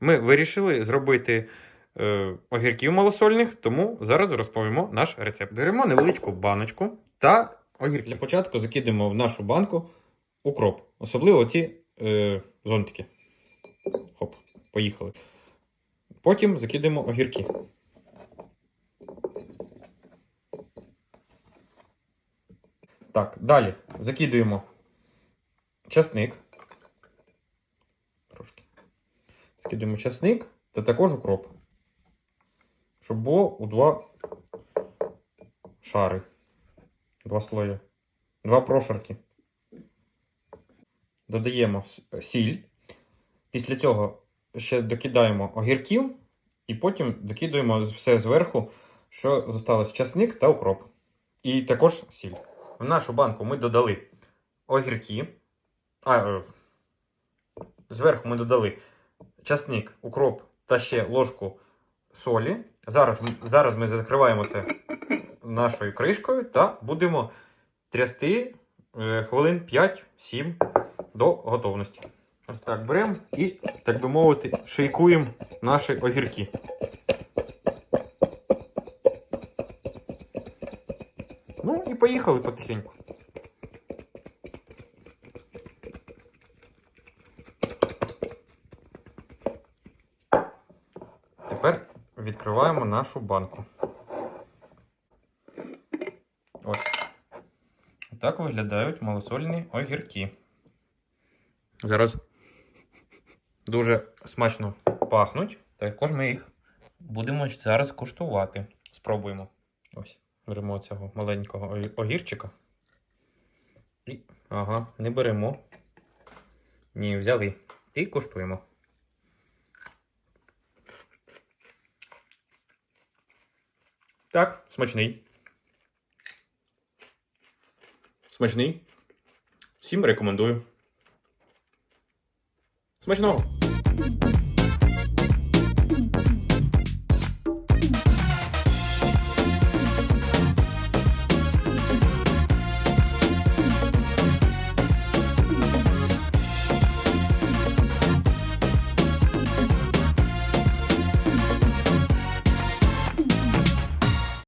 Ми вирішили зробити е, огірків малосольних, тому зараз розповімо наш рецепт. Беремо невеличку баночку та огірки. Для початку закидаємо в нашу банку укроп, особливо ці е, зонтики. Хоп, поїхали. Потім закидаємо огірки. Так, далі закидуємо часник. Закидуємо часник та також укроп. Щоб було у два шари. Два слої. Два прошарки. Додаємо сіль. Після цього ще докидаємо огірків і потім докидаємо все зверху, що зосталось часник та укроп. І також сіль. В нашу банку ми додали огірки. А, е, зверху ми додали часник, укроп та ще ложку солі. Зараз, зараз ми закриваємо це нашою кришкою та будемо трясти е, хвилин 5-7 до готовності. Ось так беремо і, так би мовити, шейкуємо наші огірки. Ну і поїхали потихеньку. Тепер відкриваємо нашу банку. Ось. Так виглядають малосольні огірки. Зараз дуже смачно пахнуть. Також ми їх будемо зараз куштувати. Спробуємо. Ось. Беремо цього маленького огірчика. І, ага, не беремо. Ні, взяли. І куштуємо. Так, смачний. Смачний. Всім рекомендую. Смачного!